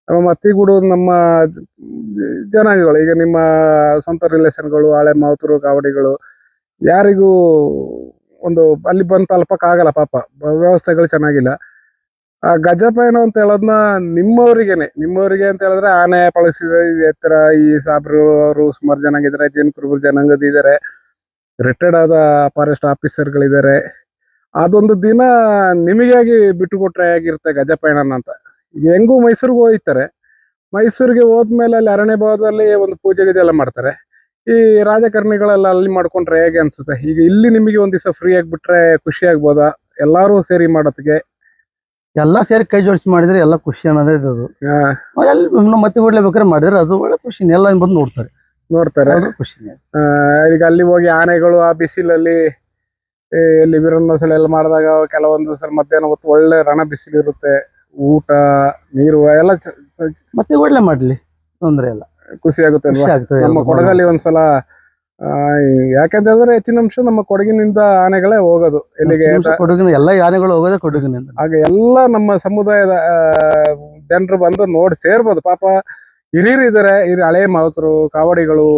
ನಮ್ಮ ಮತ್ತಿಗೂಡು ನಮ್ಮ ಜನಾಂಗಗಳು, ಈಗ ನಿಮ್ಮ ಸ್ವಂತ ರಿಲೇಷನ್ಗಳು ಹಳೆ ಮಾವುತರು ಕಾವಡಿಗಳು ಯಾರಿಗೂ ಒಂದು ಅಲ್ಲಿ ಬಂದು ತಲುಪಕ್ಕಾಗಲ್ಲ ಪಾಪ, ವ್ಯವಸ್ಥೆಗಳು ಚೆನ್ನಾಗಿಲ್ಲ. ಆ ಗಜಪಯಣ ಅಂತ ಹೇಳೋದನ್ನ ನಿಮ್ಮವರಿಗೇನೆ. ನಿಮ್ಮವರಿಗೆ ಅಂತ ಹೇಳಿದ್ರೆ ಆನೆ ಪಳಸಿದ ಎತ್ತರ, ಈ ಸಾಬ್ರು ಅವರು ಸುಮಾರು ಜನಾಂಗ ಇದ್ದಾರೆ ಜೈನ್ ಕುರುಬರು ರಿಟೈರ್ಡ್ ಆದ ಫಾರೆಸ್ಟ್ ಆಫೀಸರ್ಗಳಿದ್ದಾರೆ ಅದೊಂದು ದಿನ ನಿಮಗಾಗಿ ಬಿಟ್ಟು ಕೊಟ್ರೆ ಹೇಗಿರುತ್ತೆ ಗಜಪಯಣನ ಅಂತ. ಹೆಂಗೂ ಮೈಸೂರಿಗೆ ಹೋಗ್ತಾರೆ. ಮೈಸೂರಿಗೆ ಹೋದ್ಮೇಲೆ ಅಲ್ಲಿ ಅರಣ್ಯ ಭಾವದಲ್ಲಿ ಒಂದು ಪೂಜೆ ಗೀಜೆ ಎಲ್ಲ ಮಾಡ್ತಾರೆ. ಈ ರಾಜಕಾರಣಿಗಳೆಲ್ಲ ಅಲ್ಲಿ ಮಾಡ್ಕೊಂಡ್ರೆ ಹೇಗೆ ಅನ್ಸುತ್ತೆ? ಈಗ ಇಲ್ಲಿ ನಿಮಗೆ ಒಂದ್ ದಿವಸ ಫ್ರೀ ಆಗಿಬಿಟ್ರೆ ಖುಷಿ ಆಗ್ಬೋದಾ? ಎಲ್ಲಾರು ಸೇರಿ ಮಾಡೋದಕ್ಕೆ? ಎಲ್ಲ ಸೇರಿ ಕೈ ಜೋಡಿಸಿ ಮಾಡಿದ್ರೆ ಎಲ್ಲ ಖುಷಿ ಅನ್ನೋದೇ ಇದು ಅದು. ಆ, ಎಲ್ಲಿ ಮತ್ತೆ ಬಿಡ್ಲೇಬೇಕಾದ್ರೆ ಮಾಡಿದ್ರೆ ಅದು ಒಳ್ಳೆ ಖುಷಿ. ಎಲ್ಲ ಬಂದು ನೋಡ್ತಾರೆ. ನೋಡ್ತಾರೆ. ಖುಷಿ. ಖುಷಿನೇ ಈಗ ಅಲ್ಲಿ ಹೋಗಿ ಆನೆಗಳು ಆ ಬಿಸಿಲಲ್ಲಿ ಈ ಇಲ್ಲಿ ಸಲ ಎಲ್ಲ ಮಾಡಿದಾಗ ಕೆಲವೊಂದು ಸಲ ಮಧ್ಯಾಹ್ನ ಹೊತ್ತು ಒಳ್ಳೆ ರಣ ಬಿಸಿಲು ಇರುತ್ತೆ. ಊಟ ನೀರು ಎಲ್ಲ ಚ- ಮತ್ತೆ ಒಳ್ಳೆ ಮಾಡ್ಲಿ ತೊಂದ್ರೆ ಇಲ್ಲ. ಖುಷಿ ಆಗುತ್ತೆ ಅಲ್ವಾ? ಖುಷಿ ಆಗ್ತದೆ ನಮ್ಮ ಕೊಡಗಲ್ಲಿ ಒಂದ್ಸಲ ಆ, ಯಾಕಂತಂದ್ರೆ ಹೆಚ್ಚಿನ ಅಂಶ ನಮ್ಮ ಕೊಡಗಿನಿಂದ ಆನೆಗಳೇ ಹೋಗೋದು. ಎಲ್ಲಿಗೆ ಕೊಡಗಿನ ಎಲ್ಲ ಆನೆಗಳು ಹೋಗೋದೇ ಕೊಡಗಿನಿಂದ. ಆಗ ಎಲ್ಲ ನಮ್ಮ ಸಮುದಾಯದ ಜನರು ಬಂದು ನೋಡಿ ಸೇರ್ಬೋದು. ಪಾಪ ಹಿರಿಯರು ಇದಾರೆ ಹಿರಿಯ ಹಳೆ ಮಾವುತರು ಕಾವಡಿಗಳು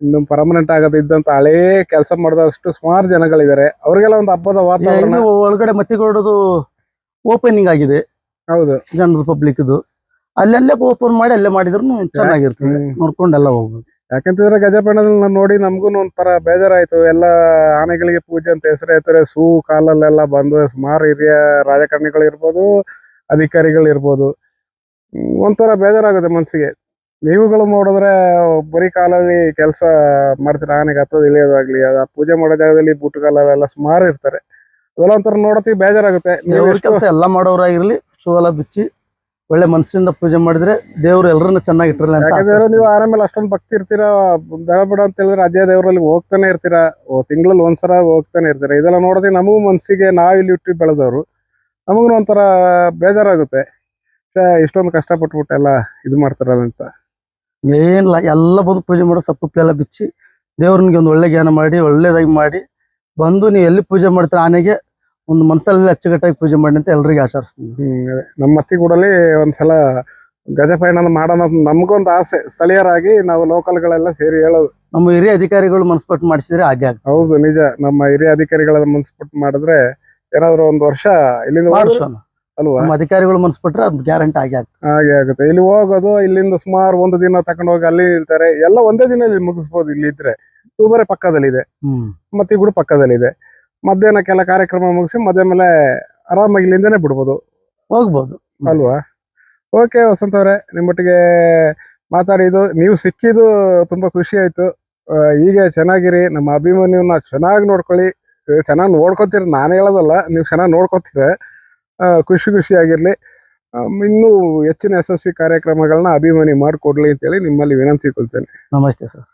ಇನ್ನು ಪರ್ಮನೆಂಟ್ ಆಗದಿದ್ದಂತ ಹಳೇ ಕೆಲಸ ಮಾಡಿದಷ್ಟು ಸುಮಾರು ಜನಗಳಿದ್ದಾರೆ ಅವ್ರಿಗೆಲ್ಲ ಒಂದು ಹಬ್ಬದ ವಾತಾವರಣ. ಇದು ಒಳಗಡೆ ಮತ್ತಿಗೊಡೋದು ಓಪನಿಂಗ್ ಆಗಿದೆ. ಹೌದು. ಜನದ ಪಬ್ಲಿಕ್ದು ಅಲ್ಲೆಲ್ಲೇ ಓಪನ್ ಮಾಡಿ ಅಲ್ಲೇ ಮಾಡಿದ್ರು ಚೆನ್ನಾಗಿರ್ತದೆ. ನೋಡ್ಕೊಂಡೆಲ್ಲ ಹೋಗ್ಬೋದು. ಯಾಕಂತಂದ್ರೆ ನಾನು ನೋಡಿ ನಮಗೂ ಒಂಥರ ಬೇಜಾರಾಯ್ತು. ಎಲ್ಲ ಆನೆಗಳಿಗೆ ಪೂಜೆ ಅಂತ ಹೆಸರು ಹೇಳ್ತಾರೆ. ಸೂ ಕಾಲಲ್ಲೆಲ್ಲ ಬಂದು ಸುಮಾರು ಹಿರಿಯ ರಾಜಕಾರಣಿಗಳು ಇರ್ಬೋದು ಅಧಿಕಾರಿಗಳು ಇರ್ಬೋದು ಒಂಥರ ಬೇಜಾರಾಗುತ್ತೆ ಮನ್ಸಿಗೆ. ನೀವುಗಳು ನೋಡಿದ್ರೆ ಬರೀ ಕಾಲಲ್ಲಿ ಕೆಲಸ ಮಾಡ್ತೀರ? ಆನೆಗೆ ಹತ್ತೋದು ಇಳಿಯೋದಾಗ್ಲಿ ಅದ ಪೂಜೆ ಮಾಡೋ ಜಾಗದಲ್ಲಿ ಬುಟ್ಟು ಕಾಲಲ್ಲೆಲ್ಲ ಸುಮಾರು ಇರ್ತಾರೆ. ಅದೆಲ್ಲ ಒಂಥರ ನೋಡತಿ ಬೇಜಾರಾಗುತ್ತೆ. ನೀವು ದೇವ್ರ ಕೆಲಸ ಎಲ್ಲ ಮಾಡೋರಾಗಿರ್ಲಿ ಶೂ ಎಲ್ಲ ಬಿಚ್ಚಿ ಒಳ್ಳೆ ಮನಸ್ಸಿಂದ ಪೂಜೆ ಮಾಡಿದ್ರೆ ದೇವ್ರು ಎಲ್ಲರನ್ನ ಚೆನ್ನಾಗಿ ಇಟ್ಟಿರಲಿ ಅಂತ ಯಾಕಂದ್ರೆ ನೀವು ಆನೆ ಮೇಲೆ ಅಷ್ಟೊಂದು ಭಕ್ತಿ ಇರ್ತೀರಾ? ದಡ ಬಿಡ ಅಂತ ಹೇಳಿದ್ರೆ ಅಜಯ ದೇವರಲ್ಲಿ ಹೋಗ್ತಾನೆ ಇರ್ತೀರಾ? ಓ ತಿಂಗಳಲ್ಲಿ ಒಂದ್ಸಲ ಹೋಗ್ತಾನೆ ಇರ್ತೀರಾ? ಇದೆಲ್ಲ ನೋಡೋದಿ ನಮಗೂ ಮನಸ್ಸಿಗೆ ನಾವು ಇಲ್ಲಿ ಹುಟ್ಟಿ ಬೆಳೆದವರು. ನಮಗೂ ಒಂಥರ ಬೇಜಾರಾಗುತ್ತೆ. ಛೆ, ಇಷ್ಟೊಂದು ಕಷ್ಟಪಟ್ಬಿಟ್ಟು ಎಲ್ಲ ಇದು ಮಾಡ್ತಾರಲ್ಲ ಅಂತ. ಏನಿಲ್ಲ ಎಲ್ಲ ಬಂದು ಪೂಜೆ ಮಾಡೋ ಸಪ್ಪು ಎಲ್ಲ ಬಿಚ್ಚಿ ದೇವ್ರನಿಗೆ ಒಂದು ಒಳ್ಳೆ ಜ್ಞಾನ ಮಾಡಿ ಒಳ್ಳೇದಾಗಿ ಮಾಡಿ ಬಂದು ನೀವು ಎಲ್ಲಿ ಪೂಜೆ ಮಾಡ್ತೀರ ಆನೆಗೆ ಒಂದು ಮನಸ್ಸಲ್ಲಿ ಅಚ್ಚುಕಟ್ಟಾಗಿ ಪೂಜೆ ಮಾಡಿ ಅಂತ ಎಲ್ರಿಗೂ ಆಚರಿಸ್ತೀನಿ ನಮ್ಮ. ನಮ್ಮ ಸಲ ಒಂದ್ಸಲ ಗಜಪಯಣ ಮಾಡೋಣ ಅಂತ ನಮ್ಗೊಂದು ಆಸೆ. ಸ್ಥಳೀಯರಾಗಿ ನಾವು ಲೋಕಲ್ಗಳೆಲ್ಲ ಸೇರಿ ಹೇಳೋದು. ನಮ್ಮ ಹಿರಿಯ ಅಧಿಕಾರಿಗಳು ಮನಸ್ಪಟ್ಟು ಮಾಡಿಸಿದ್ರೆ ಹಾಗೆ ಆಗ್ತದೆ ಹೌದು ನಿಜ. ನಮ್ಮ ಹಿರಿಯ ಅಧಿಕಾರಿಗಳನ್ನ ಮನಸ್ಪಟ್ಟು ಮಾಡಿದ್ರೆ ಏನಾದ್ರು ಒಂದು ವರ್ಷ ಇಲ್ಲಿಂದ ಹೋದ್ರೆ ಮಾಡಿಸೋಣ. ಅಲ್ವಾ? ನಮ್ಮ ಅಧಿಕಾರಿಗಳು ಮನ್ಸ್ಬಿಟ್ರೆ ಅದು ಗ್ಯಾರಂಟಿ ಆಗಿ ಆಗ್ತದೆ. ಹಾಗೆ ಆಗುತ್ತೆ. ಇಲ್ಲಿ ಹೋಗೋದು ಇಲ್ಲಿಂದ ಸುಮಾರು ಒಂದು ದಿನ ತಕೊಂಡು ಹೋಗಿ ಅಲ್ಲಿ ನಿಲ್ತಾರೆ. ಎಲ್ಲ ಒಂದೇ ದಿನದಲ್ಲಿ ಮುಗಿಸ್ಬೋದು ಇಲ್ಲಿ ಇದ್ರೆ. ತೂಬರೆ ಪಕ್ಕದಲ್ಲಿದೆ. ಹ್ಮ್. ಕೂಡ ಪಕ್ಕದಲ್ಲಿದೆ. ಮಧ್ಯಾಹ್ನ ಕೆಲ ಕಾರ್ಯಕ್ರಮ ಮುಗಿಸಿ ಮಧ್ಯಾಹ್ನ ಮೇಲೆ ಆರಾಮಾಗಿ ಇಲ್ಲಿಂದನೇ ಬಿಡ್ಬೋದು. ಹೋಗ್ಬೋದು. ಅಲ್ವಾ? ಓಕೆ ವಸಂತ ಅವರೇ ನಿಮ್ಮೊಟ್ಟಿಗೆ ಮಾತಾಡಿದ್ದು ನೀವು ಸಿಕ್ಕಿದ್ದು ತುಂಬಾ ಖುಷಿ ಆಯ್ತು. ಹೀಗೆ ಚೆನ್ನಾಗಿರಿ. ನಮ್ಮ ಅಭಿಮಾನಿಯನ್ನ ಚೆನ್ನಾಗಿ ನೋಡ್ಕೊಳ್ಳಿ. ಚೆನ್ನಾಗಿ ನೋಡ್ಕೊತೀರ? ನಾನು ಹೇಳೋದಲ್ಲ ನೀವು ಚೆನ್ನಾಗಿ ನೋಡ್ಕೊತೀರ. ಖುಷಿ ಖುಷಿಯಾಗಿರಲಿ. ಇನ್ನೂ ಹೆಚ್ಚಿನ ಯಶಸ್ವಿ ಕಾರ್ಯಕ್ರಮಗಳನ್ನ ಅಭಿಮಾನಿ ಮಾಡಿಕೊಡ್ಲಿ ಅಂತೇಳಿ ನಿಮ್ಮಲ್ಲಿ ವಿನಂತಿಸಿಕೊಳ್ತೇನೆ ನಮಸ್ತೆ ಸರ್.